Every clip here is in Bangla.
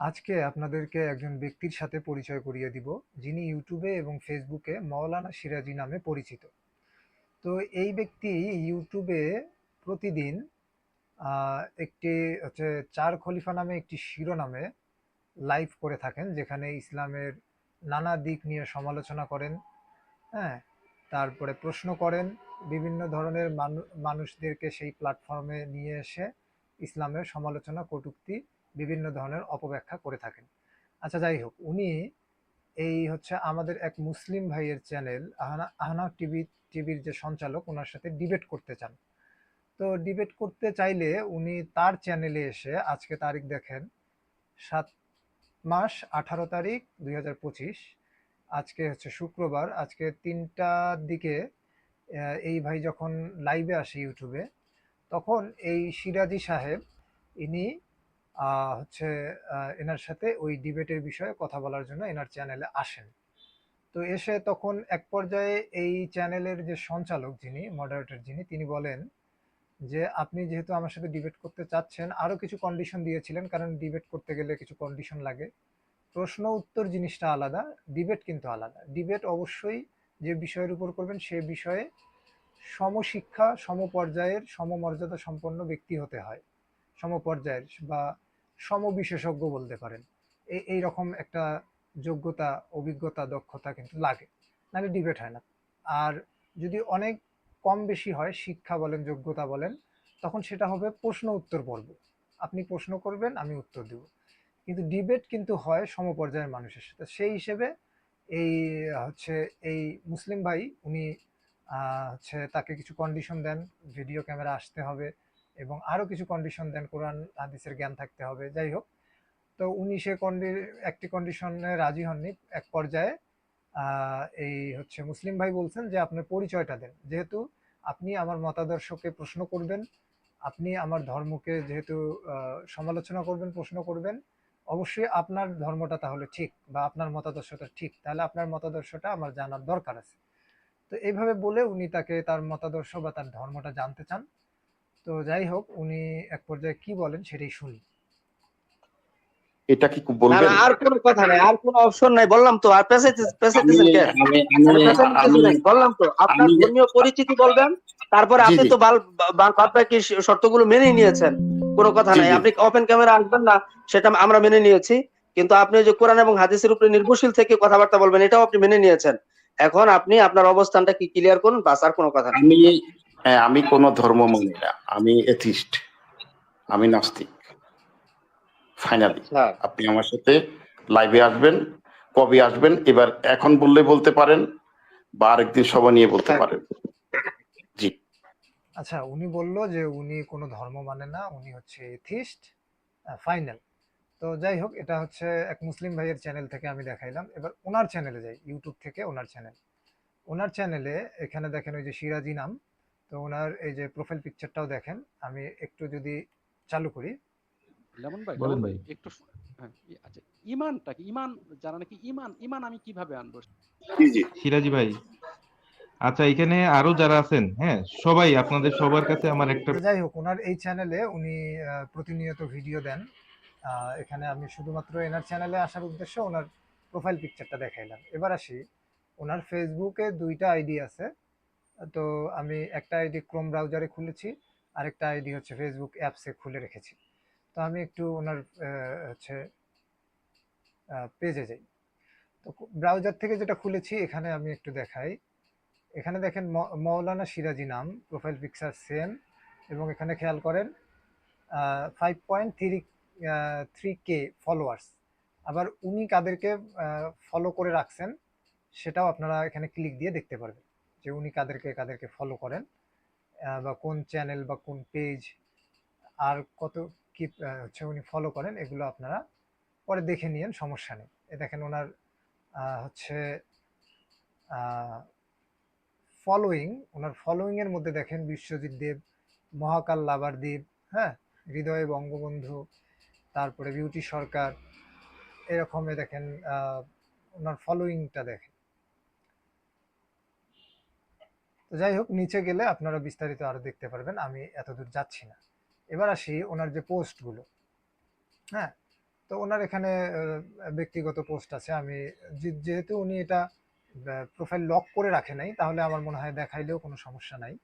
আজকে আপনাদেরকে একজন ব্যক্তির সাথে পরিচয় করিয়ে দিব, যিনি ইউটিউবে এবং ফেসবুকে মাওলানা সিরাজি নামে পরিচিত। তো এই ব্যক্তি ইউটিউবে প্রতিদিন একটি হচ্ছে চার খলিফা নামে একটি শিরোনামে লাইভ করে থাকেন, যেখানে ইসলামের নানা দিক নিয়ে সমালোচনা করেন হ্যাঁ? তারপরে প্রশ্ন করেন বিভিন্ন ধরনের মানুষদেরকে সেই প্ল্যাটফর্মে নিয়ে এসে ইসলামের সমালোচনা কটূক্তি বিভিন্ন ধরনের অপব্যাখ্যা করে থাকেন। আচ্ছা যাই হোক উনি এই হচ্ছে আমাদের এক মুসলিম ভাইয়ের চ্যানেল, আহনা আহনা টিভি, টিভির যে সঞ্চালক ওনার সাথে ডিবেট করতে চান। তো ডিবেট করতে চাইলে উনি তার চ্যানেলে এসে আজকে তারিখ দেখেন, সাত মাস আঠারো তারিখ দুই হাজার পঁচিশ, আজকে হচ্ছে শুক্রবার, আজকে তিনটার দিকে এই ভাই যখন লাইভে আসে ইউটিউবে, তখন এই সিরাজি সাহেব, ইনি হচ্ছে এনার সাথে ওই ডিবেটের বিষয়ে কথা বলার জন্য এনার চ্যানেলে আসেন। তো এসে তখন এক পর্যায়ে এই চ্যানেলের যে সঞ্চালক যিনি মডারেটর যিনি, তিনি বলেন যে, আপনি যেহেতু আমার সাথে ডিবেট করতে চাচ্ছেন আরও কিছু কন্ডিশন দিয়েছিলেন, কারণ ডিবেট করতে গেলে কিছু কন্ডিশন লাগে। প্রশ্ন, উত্তর জিনিসটা আলাদা ডিবেট কিন্তু আলাদা। ডিবেট অবশ্যই যে বিষয়ের উপর করবেন, সে বিষয়ে সমশিক্ষা, সমপর্যায়ের সমমর্যাদা সম্পন্ন ব্যক্তি হতে হয়। সমপর্যায়ের বা সমবিশেষজ্ঞ বলতে পারেন। এই এই রকম একটা যোগ্যতা, অভিজ্ঞতা, দক্ষতা কিন্তু লাগে। নাহলে ডিবেট হয় না। আর যদি অনেক কম বেশি হয়, শিক্ষা বলেন, যোগ্যতা বলেন, তখন সেটা হবে প্রশ্ন উত্তর পর্ব। আপনি প্রশ্ন করবেন, আমি উত্তর দেব। কিন্তু ডিবেট কিন্তু হয় সমপর্যায়ের মানুষের সাথে। সেই হিসেবে এই, হচ্ছে, এই মুসলিম ভাই, উনি হচ্ছে, তাকে কিছু কন্ডিশন দেন ভিডিও ক্যামেরা আসতে হবে এবং আরও কিছু কন্ডিশন দেন কোরআন, হাদিসের জ্ঞান থাকতে হবে। যাই হোক তো উনি সে কন্ডি একটি কন্ডিশনে রাজি হননি। এক পর্যায়ে এই হচ্ছে মুসলিম ভাই বলছেন যে, আপনার পরিচয়টা দেন। যেহেতু আপনি আমার মতাদর্শকে প্রশ্ন করবেন, আপনি আমার ধর্মকে যেহেতু সমালোচনা করবেন, প্রশ্ন করবেন, অবশ্যই আপনার ধর্মটা তাহলে ঠিক বা আপনার মতাদর্শটা ঠিক। তাহলে আপনার মতাদর্শটা আমার জানার দরকার আছে। তো এইভাবে বলে উনি তাকে তার মতাদর্শ বা তার ধর্মটা জানতে চান। তো যাই হোক উনি এক পর্যায়ে কি বলেন সেটাই শুনি। এটা কি বলবেন? আর কোনো কথা নাই আর কোনো অপশন নাই বললাম তো আর পেছাইতেছেন নাই বললাম তো আপনার ধর্মীয় পরিচিতি বলবেন তারপরে আপনি তো বাল বা- বাদ বাকি শর্তগুলো মেনে নিয়েছেন কোনো কথা নাই। আপনি ওপেন ক্যামেরা আসবেন? না সেটা আমরা মেনে নিয়েছি। কিন্তু আপনি যে কোরআন এবং হাদিসের উপরে নির্ভরশীল থেকে কথাবার্তা বলবেন এটাও আপনি মেনে নিয়েছেন। এখন আপনি আপনার অবস্থানটা কি ক্লিয়ার করুন বাস আর কোনো কথা নেই। আমি হ্যাঁ, আমি কোন ধর্ম মানি না। আমি এথিস্ট আমি নাস্তিক। ফাইনালি আচ্ছা। আপনি আমার সাথে লাইভে আসবেন কবে আসবেন এবার এখন বললে বলতে পারেন বা আরেকদিন সবাই নিয়ে বলতে হ্যাঁ। পারেন। জি। আচ্ছা উনি বলল যে উনি কোনো ধর্ম মানে না উনি হচ্ছে এথিস্ট ফাইনাল তো যাই হোক এটা হচ্ছে এক মুসলিম ভাইয়ের চ্যানেল থেকে আমি দেখাইলাম। এবার ওনার চ্যানেলে যাই ইউটিউব থেকে ওনার চ্যানেল ওনার চ্যানেলে এখানে দেখেন ওই যে সিরাজি নাম। তো ওনার এই যে প্রোফাইল পিকচারটাও দেখেন। আমি একটু যদি চালু করি। লেমন ভাই বলেন ভাই। একটু হ্যাঁ, আচ্ছা ইমানটা কি? ইমান যারা নাকি ইমান ইমান আমি কীভাবে আনব? জি জি। সিরাজি ভাই আচ্ছা এখানে আরও যারা আছেন হ্যাঁ সবাই আপনাদের সবার কাছে আমার একটা যাই হোক ওনার এই চ্যানেলে উনি প্রতিনিয়ত ভিডিও দেন। এখানে আমি শুধুমাত্র এনার চ্যানেলে আসার উদ্দেশ্যে ওনার প্রোফাইল পিকচারটা দেখাইলাম। এবার আসি ওনার ফেসবুকে দুইটা আইডি আছে। তো আমি একটা আইডি ক্রোম ব্রাউজারে খুলেছি, আরেকটা আইডি হচ্ছে ফেসবুক অ্যাপসে খুলে রেখেছি। তো আমি একটু ওনার হচ্ছে পেজে যাই। তো ব্রাউজার থেকে যেটা খুলেছি, এখানে আমি একটু দেখাই। এখানে দেখেন মৌলানা সিরাজি নাম প্রোফাইল পিকচার সেম এবং এখানে খেয়াল করেন five point three three K followers আবার উনি কাদেরকে ফলো করে রাখছেন, সেটাও আপনারা এখানে ক্লিক দিয়ে দেখতে পারবেন। যে উনি কাদেরকে কাদেরকে ফলো করেন বা কোন চ্যানেল বা কোন পেজ আর কত কি হচ্ছে উনি ফলো করেন, এগুলো আপনারা পরে দেখে নিয়েন, সমস্যা নেই। এ দেখেন ওনার হচ্ছে ফলোয়িং ওনার ফলোয়িং এর মধ্যে দেখেন বিশ্বজিৎ দেব, মহাকাল লাভার দেব হ্যাঁ হৃদয়ে বঙ্গবন্ধু, তারপরে বিউটি সরকার এরকমে দেখেন ওনার ফলোয়িংটা দেখেন। তো যাই হোক, নিচে গেলে আপনারা বিস্তারিত আরও দেখতে পারবেন, আমি এতদূর যাচ্ছি না। এবার আসি ওনার যে পোস্টগুলো। হ্যাঁ তো ওনার এখানে ব্যক্তিগত পোস্ট আছে। আমি যেহেতু উনি এটা প্রোফাইল লক করে রাখে নাই, তাহলে আমার মনে হয় দেখাইলেও কোনো সমস্যা নাই।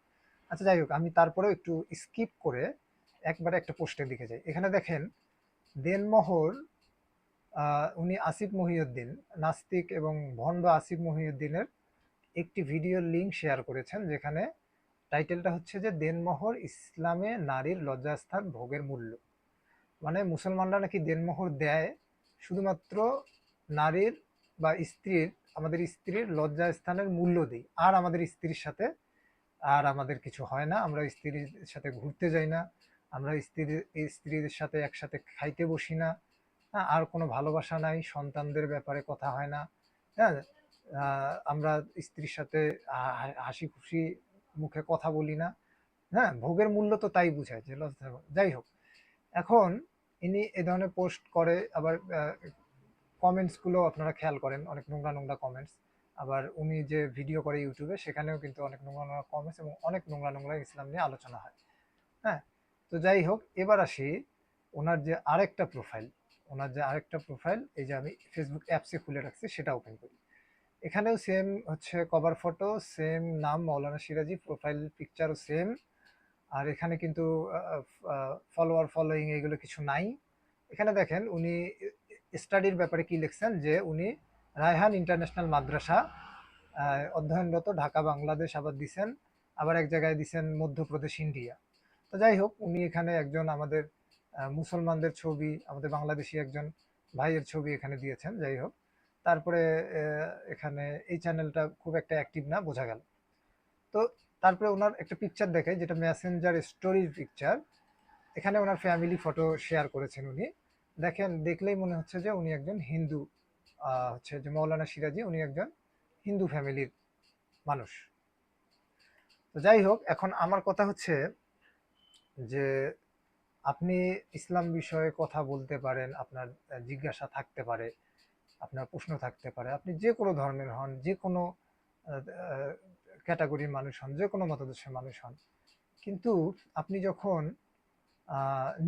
আচ্ছা যাই হোক, আমি তারপরেও একটু স্কিপ করে একবারে একটা পোস্টের দিকে যাই। এখানে দেখেন দেনমোহর উনি আসিফ মহিউদ্দিন, নাস্তিক এবং ভণ্ড আসিফ মহিউদ্দিনের একটি ভিডিও লিংক শেয়ার করেছেন, যেখানে টাইটেলটা হচ্ছে যে দেনমোহর ইসলামে নারীর লজ্জাস্থান ভোগের মূল্য। মানে মুসলমানরা নাকি দেনমোহর দেয় শুধুমাত্র নারীর বা স্ত্রীর, আমাদের স্ত্রীর লজ্জা স্থানের মূল্য দিই। আর আমাদের স্ত্রীর সাথে আর আমাদের কিছু হয় না। আমরা স্ত্রীর সাথে ঘুরতে যাই না। আমরা স্ত্রীর স্ত্রীদের সাথে একসাথে খাইতে বসি না। হ্যাঁ আর কোনো ভালোবাসা নাই, সন্তানদের ব্যাপারে কথা হয় না। হ্যাঁ আমরা স্ত্রীর সাথে হাসি খুশি মুখে কথা বলি না। হ্যাঁ ভোগের মূল্য তো তাই বুঝায় যে লজ্জা যাই হোক। এখন ইনি এ ধরনের পোস্ট করে, আবার কমেন্টসগুলো আপনারা খেয়াল করেন, অনেক নোংরা নোংরা কমেন্টস আবার উনি যে ভিডিও করে ইউটিউবে সেখানেও কিন্তু অনেক নোংরা নোংরা কমেন্টস এবং অনেক নোংরা নোংরা ইসলাম নিয়ে আলোচনা হয়। হ্যাঁ তো যাই হোক, এবার আসি ওনার যে আরেকটা প্রোফাইল ওনার যে আরেকটা প্রোফাইল এই যে আমি ফেসবুক অ্যাপসে খুলে রাখছি, সেটা ওপেন করি। এখানেও সেম হচ্ছে কভার ফটো সেম নাম মৌলানা সিরাজি প্রোফাইল পিকচারও সেম আর এখানে কিন্তু ফলোয়ার ফলোয়িং এগুলো কিছু নাই। এখানে দেখেন উনি স্টাডির ব্যাপারে কি লিখছেন যে উনি রায়হান ইন্টারন্যাশনাল মাদ্রাসা অধ্যয়নরত ঢাকা, বাংলাদেশ আবার দিছেন, আবার এক জায়গায় দিছেন মধ্যপ্রদেশ, ইন্ডিয়া। তো যাই হোক, উনি এখানে একজন আমাদের মুসলমানদের ছবি, আমাদের বাংলাদেশি একজন ভাইয়ের ছবি এখানে দিয়েছেন, যাই হোক। তারপরে এখানে এই চ্যানেলটা খুব একটা অ্যাক্টিভ না, বোঝা গেল। তো তারপরে ওনার একটা পিকচার দেখে যেটা মেসেঞ্জার স্টোরির পিকচার এখানে ওনার ফ্যামিলি ফটো শেয়ার করেছেন উনি। দেখেন, দেখলেই মনে হচ্ছে যে উনি একজন হিন্দু হচ্ছে যে মৌলানা সিরাজি, উনি একজন হিন্দু ফ্যামিলির মানুষ। তো যাই হোক, এখন আমার কথা হচ্ছে যে আপনি ইসলাম বিষয়ে কথা বলতে পারেন, আপনার জিজ্ঞাসা থাকতে পারে। আপনার প্রশ্ন থাকতে পারে। আপনি যে কোনো ধর্মের হন যে কোনো ক্যাটাগরির মানুষ হন যে কোনো মতাদর্শের মানুষ হন। কিন্তু আপনি যখন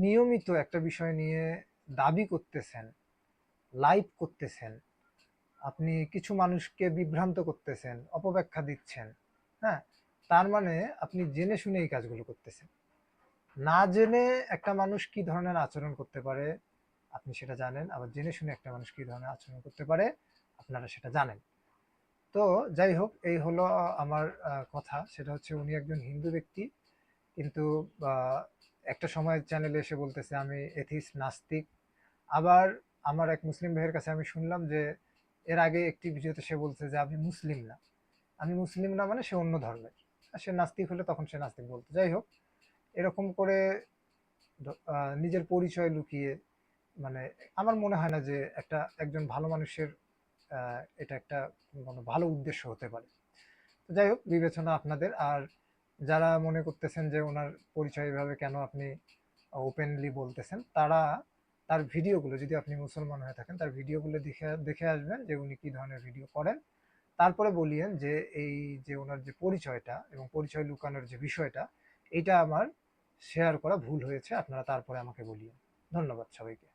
নিয়মিত একটা বিষয় নিয়ে দাবি করতেছেন, লাইভ করতেছেন, আপনি কিছু মানুষকে বিভ্রান্ত করতেছেন, অপব্যাখ্যা দিচ্ছেন হ্যাঁ তার মানে আপনি জেনে শুনে এই কাজগুলো করতেছেন। না জেনে একটা মানুষ কি ধরনের আচরণ করতে পারে আপনি সেটা জানেন, আবার জেনে শুনে একটা মানুষ কি ধরনের আচরণ করতে পারে, আপনারা সেটা জানেন। তো যাই হোক, এই হলো আমার কথা। সেটা হচ্ছে উনি একজন হিন্দু ব্যক্তি, কিন্তু একটা সময় চ্যানেলে এসে বলতেছে, আমি এথিস নাস্তিক। আবার আমার এক মুসলিম ভাইয়ের কাছে আমি শুনলাম যে, এর আগে একটি ভিডিওতে সে বলছে যে, আমি মুসলিম না। আমি মুসলিম না মানে সে অন্য ধর্মের। সে নাস্তিক হলে তখন সে নাস্তিক বলতো। যাই হোক, এরকম করে নিজের পরিচয় লুকিয়ে মানে আমার মনে হয় না যে একটা একজন ভালো মানুষের এটা একটা কোনো ভালো উদ্দেশ্য হতে পারে। যাই হোক, বিবেচনা আপনাদের। আর যারা মনে করতেছেন যে ওনার পরিচয় এভাবে কেন আপনি ওপেনলি বলতেছেন, তারা তার ভিডিওগুলো, যদি আপনি মুসলমান হয়ে থাকেন, তার ভিডিওগুলো দেখে দেখে আসবেন যে উনি কী ধরনের ভিডিও করেন। তারপরে বলিয়েন যে এই যে ওনার যে পরিচয়টা এবং পরিচয় লুকানোর যে বিষয়টা, এটা আমার শেয়ার করা ভুল হয়েছে, আপনারা তারপরে আমাকে বলিয়েন। ধন্যবাদ সবাইকে।